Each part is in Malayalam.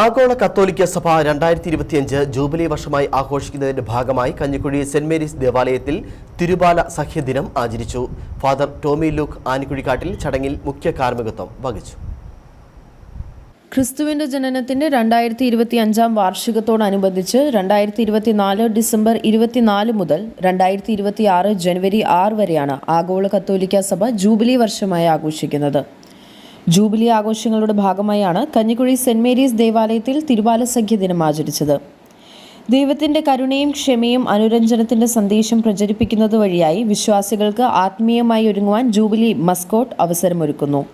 ആഗോള കത്തോലിക്ക സഭ രണ്ടായിരത്തി ഇരുപത്തിയഞ്ച് ജൂബിലി വർഷമായി ആഘോഷിക്കുന്നതിന്റെ ഭാഗമായി കഞ്ഞിക്കുഴി സെന്റ് മേരീസ് ദേവാലയത്തിൽ തിരുബാല സഖ്യദിനം ആചരിച്ചു. ഫാദർ ടോമി ലൂക്ക് ആനിക്കുഴിക്കാട്ടിൽ ചടങ്ങിൽ മുഖ്യ കാർമ്മികത്വം വഹിച്ചു. ക്രിസ്തുവിന്റെ ജനനത്തിന്റെ രണ്ടായിരത്തി ഇരുപത്തി അഞ്ചാം വാർഷികത്തോടനുബന്ധിച്ച് രണ്ടായിരത്തി ഇരുപത്തിനാല് ഡിസംബർ ഇരുപത്തിനാല് മുതൽ രണ്ടായിരത്തി ഇരുപത്തി ജനുവരി ആറ് വരെയാണ് ആഗോള കത്തോലിക്ക സഭ ജൂബിലി വർഷമായി ആഘോഷിക്കുന്നത്. ജൂബിലി ആഘോഷങ്ങളുടെ ഭാഗമായാണ് കഞ്ഞിക്കുഴി സെന്റ് മേരീസ് ദേവാലയത്തിൽ തിരുവാല സഖ്യ ദിനം ആചരിച്ചത്. ദൈവത്തിന്റെ കരുണയും ക്ഷമയും അനുരഞ്ജനത്തിന്റെ സന്ദേശം പ്രചരിപ്പിക്കുന്നത് വഴിയായി വിശ്വാസികൾക്ക് ആത്മീയമായി ഒരുങ്ങുവാൻ ജൂബിലി മസ്കോട്ട് അവസരമൊരുക്കുന്നു.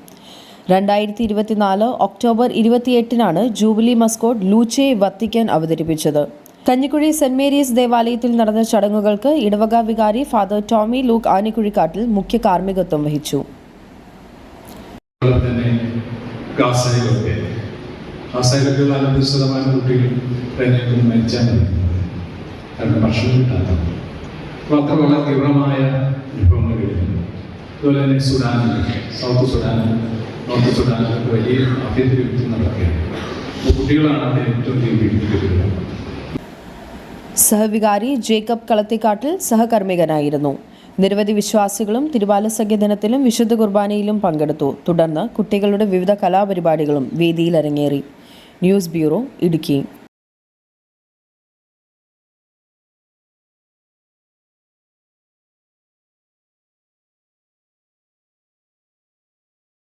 രണ്ടായിരത്തി ഇരുപത്തിനാല് ഒക്ടോബർ ഇരുപത്തിയെട്ടിനാണ് ജൂബിലി മസ്കോട്ട് ലൂച്ചെ വത്തിക്കാൻ അവതരിപ്പിച്ചത്. കഞ്ഞിക്കുഴി സെന്റ് മേരീസ് ദേവാലയത്തിൽ നടന്ന ചടങ്ങുകൾക്ക് ഇടവക വികാരി ഫാദർ ടോമി ലൂക്ക് ആനിക്കുഴിക്കാട്ടിൽ മുഖ്യ കാർമ്മികത്വം വഹിച്ചു. അതുപോലെ തന്നെ ഗാസയിലൊക്കെ. ഗാസയിലൊക്കെ ശതമാനം കുട്ടികൾ പ്രേതത്തിൽ മരിച്ചാൽ മതി. കാരണം ഭക്ഷണം കിട്ടാത്ത. മാത്രമല്ല തീവ്രമായ അനുഭവങ്ങൾ കഴിഞ്ഞു അതുപോലെ തന്നെ സൗത്ത് സുഡാനിൽ നോർത്ത് സുഡാനിലൊക്കെ വലിയ ആഭ്യന്തര യുദ്ധം നടക്കുകയാണ്. കുട്ടികളാണ് അവിടെ ഏറ്റവും വലിയ പീഡിപ്പിക്കപ്പെടുന്നത് സഹവികാരി ജേക്കബ് കളത്തിക്കാട്ടിൽ സഹകർമ്മികനായിരുന്നു. നിരവധി വിശ്വാസികളും തിരുവാല സഖ്യ ദിനത്തിലും വിശുദ്ധ കുർബാനയിലും പങ്കെടുത്തു. തുടർന്ന് കുട്ടികളുടെ വിവിധ കലാപരിപാടികളും വേദിയിൽ അരങ്ങേറി ന്യൂസ് ബ്യൂറോ ഇടുക്കി.